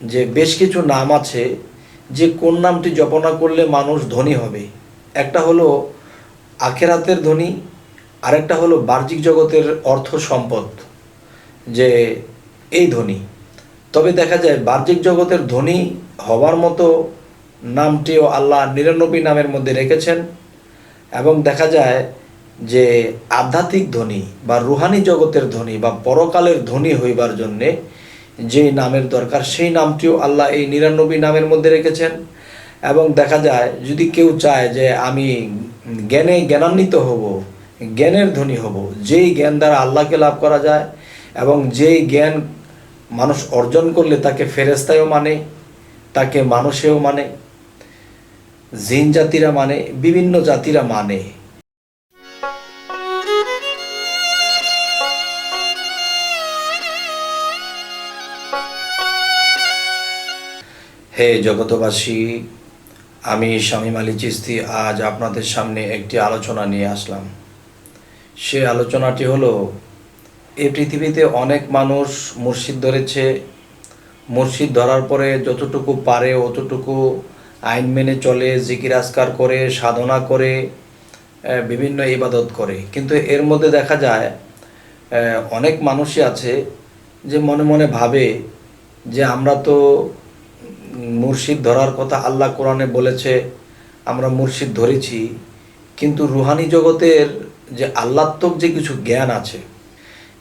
যে বেশ কিছু নাম আছে, যে কোন নামটি জপনা করলে মানুষ ধনী হবে? একটা হলো আখেরাতের ধনী, আরেকটা হলো বাহ্যিক জগতের অর্থ সম্পদ, যে এই ধনী। তবে দেখা যায় বাহ্যিক জগতের ধনী হওয়ার মতো নামটিও আল্লাহ নিরানব্বই নামের মধ্যে রেখেছেন এবং দেখা যায় যে আধ্যাত্মিক ধনী বা রুহানি জগতের ধনী বা পরকালের ধনী হইবার জন্যে যেই নামের দরকার, সেই নামটিও আল্লাহ এই নিরানব্বই নামের মধ্যে রেখেছেন। এবং দেখা যায়, যদি কেউ চায় যে আমি জ্ঞানে জ্ঞানান্বিত হব, জ্ঞানের ধনী হব, যেই জ্ঞান দ্বারা আল্লাহকে লাভ করা যায় এবং যেই জ্ঞান মানুষ অর্জন করলে তাকে ফেরেস্তায়ও মানে তাকে মানুষেও মানে জিন জাতিরা মানে বিভিন্ন জাতিরা মানে হে জগতবাসী আমি স্বামী মালি চিস্তি আজ আপনাদের সামনে একটি আলোচনা নিয়ে আসলাম। সে আলোচনাটি হলো এই পৃথিবীতে অনেক মানুষ মুর্শিদ ধরেছে। মুর্শিদ ধরার পরে যতটুকু পারে, অতটুকু আইন মেনে চলে, জিকির আসকার করে, সাধনা করে বিভিন্ন ইবাদত করে। কিন্তু এর মধ্যে দেখা যায় অনেক মানুষই আছে যে মনে মনে ভাবে যে আমরা তো মুর্শিদ ধরার কথা আল্লাহ কোরআনে বলেছে, আমরা মুর্শিদ ধরেছি। কিন্তু রুহানি জগতের যে আল্লাত্মক যে কিছু জ্ঞান আছে,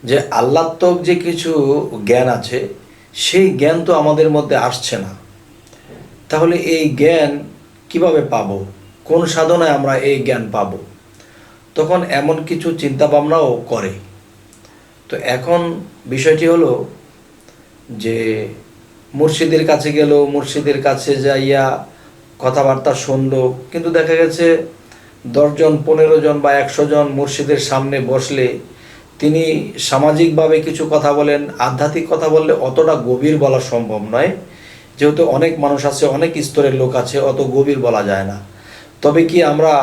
যে আল্লাত্মক যে কিছু জ্ঞান আছে, সেই জ্ঞান তো আমাদের মধ্যে আসছে না। তাহলে এই জ্ঞান কীভাবে পাবো? কোন সাধনায় আমরা এই জ্ঞান পাবো? তখন এমন কিছু চিন্তা ভাবনাও করে। তো এখন বিষয়টি হলো যে মুর্শিদের কাছে গেল, মুর্শিদের কাছে যাইয়া কথাবার্তা শুনলো। কিন্তু দেখা গেছে, দশজন পনেরো জন বা একশো জন মুর্শিদের সামনে বসলে তিনি সামাজিকভাবে কিছু কথা বলেন, আধ্যাত্মিক কথা বললে অতটা গভীর বলা সম্ভব নয়। যেহেতু অনেক মানুষ আছে, অনেক স্তরের লোক আছে, অত গভীর বলা যায় না। তবে কি আমরা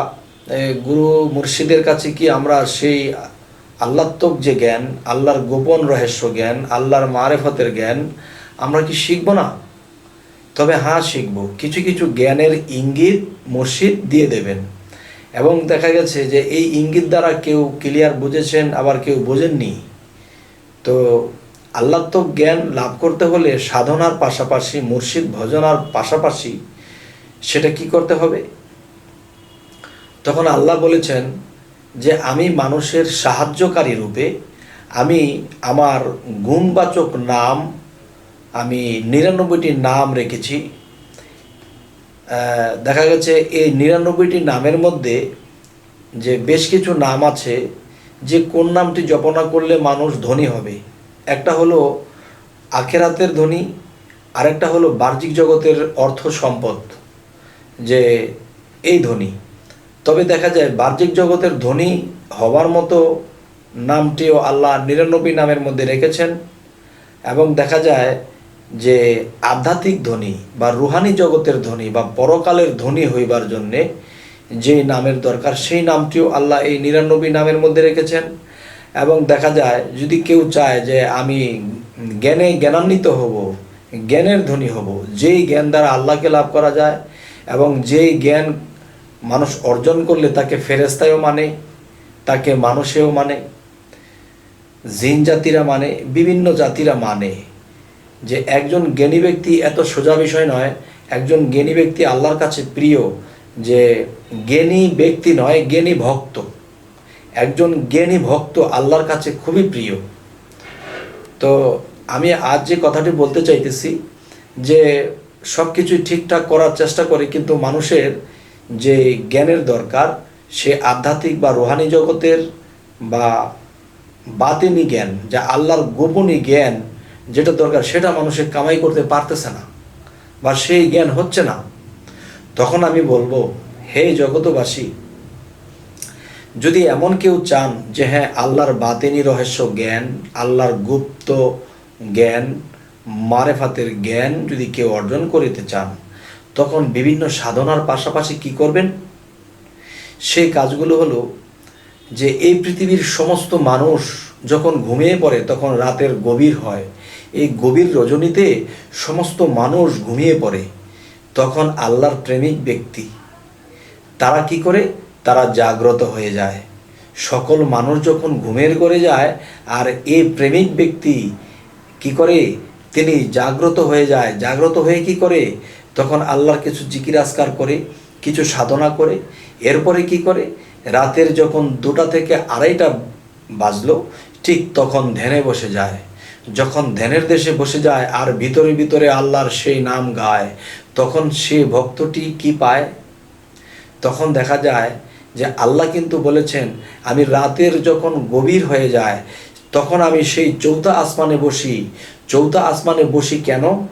গুরু মুর্শিদের কাছে কি আমরা সেই আল্লাত্মক যে জ্ঞান, আল্লাহর গোপন রহস্য জ্ঞান, আল্লাহর মারেফতের জ্ঞান আমরা কি শিখব না? তবে হ্যাঁ শিখব। কিছু কিছু জ্ঞানের ইঙ্গিত মসজিদ দিয়ে দেবেন। এবং দেখা গেছে যে এই ইঙ্গিত দ্বারা কেউ ক্লিয়ার বুঝেছেন, আবার কেউ বোঝেননি। তো আল্লাত্মক জ্ঞান লাভ করতে হলে সাধনার পাশাপাশি মুর্শিদ ভজনার পাশাপাশি সেটা কি করতে হবে? তখন আল্লাহ বলেছেন যে, আমি মানুষের সাহায্যকারী রূপে, আমি আমার গুণবাচক নাম আমি নিরানব্বইটি নাম রেখেছি। দেখা গেছে এই নিরানব্বইটি নামের মধ্যে যে বেশ কিছু নাম আছে, যে কোন নামটি জপনা করলে মানুষ ধনী হবে? একটা হলো আখেরাতের ধনী, আরেকটা হলো বাহ্যিক জগতের অর্থ সম্পদ, যে এই ধনী। তবে দেখা যায় বাহ্যিক জগতের ধনী হওয়ার মতো নামটিও আল্লাহ নিরানব্বই নামের মধ্যে রেখেছেন। এবং দেখা যায় যে আধ্যাত্মিক ধনী বা রুহানি জগতের ধনী বা পরকালের ধনী হইবার জন্যে যেই নামের দরকার, সেই নামটিও আল্লাহ এই নিরানব্বই নামের মধ্যে রেখেছেন। এবং দেখা যায়, যদি কেউ চায় যে আমি জ্ঞানে জ্ঞানান্বিত হব, জ্ঞানের ধনী হব, যেই জ্ঞান দ্বারা আল্লাহকে লাভ করা যায় এবং যেই জ্ঞান মানুষ অর্জন করলে তাকে ফেরেস্তায়ও মানে তাকে মানুষেও মানে জিন জাতিরা মানে বিভিন্ন জাতিরা মানে যে একজন জ্ঞানী ব্যক্তি এত সোজা বিষয় নয়, একজন জ্ঞানী ব্যক্তি আল্লাহর কাছে প্রিয়, যে জ্ঞানী ব্যক্তি নয়, জ্ঞানী ভক্ত। একজন জ্ঞানী ভক্ত আল্লাহর কাছে খুবই প্রিয়। তো আমি আজ যে কথাটি বলতে চাইতেছি, যে সব কিছুই ঠিকঠাক করার চেষ্টা করে, কিন্তু মানুষের যে জ্ঞানের দরকার, সে আধ্যাত্মিক বা রোহানি জগতের বা বাতিনি জ্ঞান, যা আল্লাহর গোপনী জ্ঞান যেটা দরকার সেটা মানুষের কামাই করতে পারতেছে না বা সেই জ্ঞান হচ্ছে না। তখন আমি বলব, হে জগতবাসী যদি এমন কেউ চান যে হ্যাঁ আল্লাহর বাতেনি রহস্য জ্ঞান, আল্লাহর গুপ্ত জ্ঞান, মারেফাতের জ্ঞান যদি কেউ অর্জন করিতে চান, তখন বিভিন্ন সাধনার পাশাপাশি কি করবেন? সেই কাজগুলো হলো যে এই পৃথিবীর সমস্ত মানুষ যখন ঘুমিয়ে পড়ে তখন রাতের গভীর হয়। এই গভীর রজনীতে সমস্ত মানুষ ঘুমিয়ে পড়ে। তখন আল্লাহর প্রেমিক ব্যক্তি। তারা কি করে? তারা জাগ্রত হয়ে যায়। সকল মানুষ যখন ঘুমের করে যায়, আর এই প্রেমিক ব্যক্তি কি করে? তিনি জাগ্রত হয়ে যায়। জাগ্রত হয়ে কি করে? তখন আল্লাহর কিছু জিকির আসকার করে, কিছু সাধনা করে। এরপরে কি করে? রাতের যখন দুটা থেকে আড়াইটা বাজলো, ঠিক তখন ধ্যানে বসে যায়। যখন ধ্যানের দেশে বসে যায় আর ভিতরে ভিতরে আল্লাহর সেই নাম গায়, তখন সে ভক্তটি কি পায়? তখন দেখা যায় যে আল্লাহ কিন্তু বলেছেন, আমি রাতের যখন গভীর হয়ে যায়, তখন আমি সেই চৌথা আসমানে বসি। চৌথা আসমানে বসি কেন?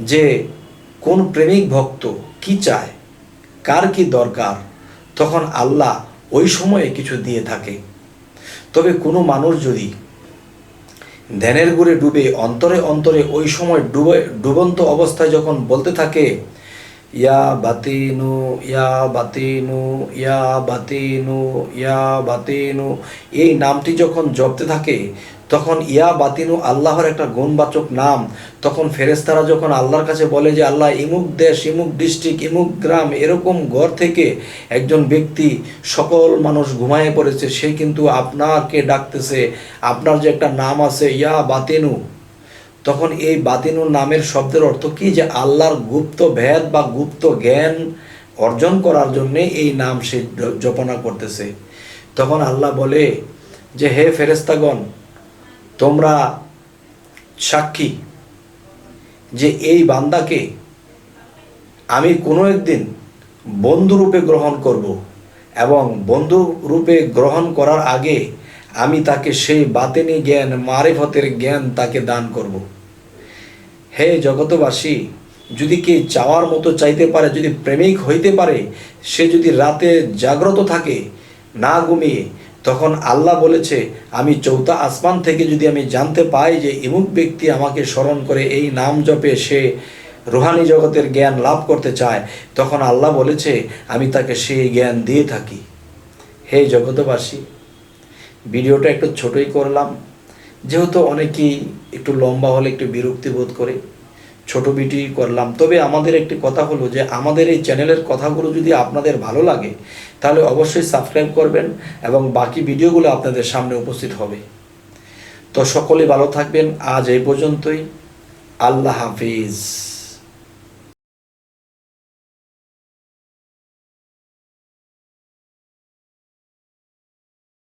যে কোন প্রেমিক ভক্ত কি চায়? কার কি দরকার? তখন আল্লাহ ওই সময়ে কিছু দিয়ে থাকে। তবে কোনো মানুষ যদি ধ্যানের গুড়ে ডুবে অন্তরে অন্তরে ওই সময় ডুবে, ডুবন্ত অবস্থায় যখন বলতে থাকে, ইয়া বাতিনু ইয়া বাতিনু ইয়া বাতিনু ইয়া বাতিনু, এই নামটি যখন জপতে থাকে তখন ইয়া বাতিনু আল্লাহর একটা গুণবাচক নাম। তখন ফেরেস্তারা যখন আল্লাহর কাছে বলে যে, আল্লাহ, ইমুক দেশ, ইমুক ডিস্ট্রিক্ট, ইমুক গ্রাম, এরকম ঘর থেকে একজন ব্যক্তি সকল মানুষ ঘুমায়ে পড়েছে, সে কিন্তু আপনাকে ডাকতেছে। আপনার যে একটা নাম আছে, ইয়া বাতিনু। তখন এই বাতিনু নামের শব্দের অর্থ কি? যে আল্লাহর গুপ্ত ভেদ বা গুপ্ত জ্ঞান অর্জন করার জন্যে এই নাম সে জপনা করতেছে। তখন আল্লাহ বলে যে, হে ফেরেস্তাগণ তোমরা সাক্ষী যে এই বান্দাকে আমি কোনো একদিন বন্ধুরূপে গ্রহণ করব এবং বন্ধু রূপে গ্রহণ করার আগে আমি তাকে সেই বাতেনি জ্ঞান, মারেফতের জ্ঞান তাকে দান করব। হে জগতবাসী যদি কে চাওয়ার মতো চাইতে পারে, যদি প্রেমিক হইতে পারে, সে যদি রাতে জাগ্রত থাকে, না ঘুমিয়ে তখন আল্লাহ বলেছে, আমি চৌথা আসমান থেকে যদি আমি জানতে পাই যে ইমুক ব্যক্তি আমাকে স্মরণ করে এই নাম জপে সে রুহানি জগতের জ্ঞান লাভ করতে চায়, তখন আল্লাহ বলেছে, আমি তাকে সেই জ্ঞান দিয়ে থাকি। হে জগতবাসী ভিডিওটা একটু ছোটই করলাম। যেহেতু অনেকেই একটু লম্বা হলে একটু বিরক্তি বোধ করে ছোট বিটি করলাম। তবে আমাদের একটি কথা হলো যে, আমাদের এই চ্যানেলের কথাগুলো যদি আপনাদের ভালো লাগে, তাহলে অবশ্যই সাবস্ক্রাইব করবেন এবং বাকি ভিডিওগুলো আপনাদের সামনে উপস্থিত হবে। তো সকলে ভালো থাকবেন। আজ এই পর্যন্তই। আল্লাহ হাফিজ।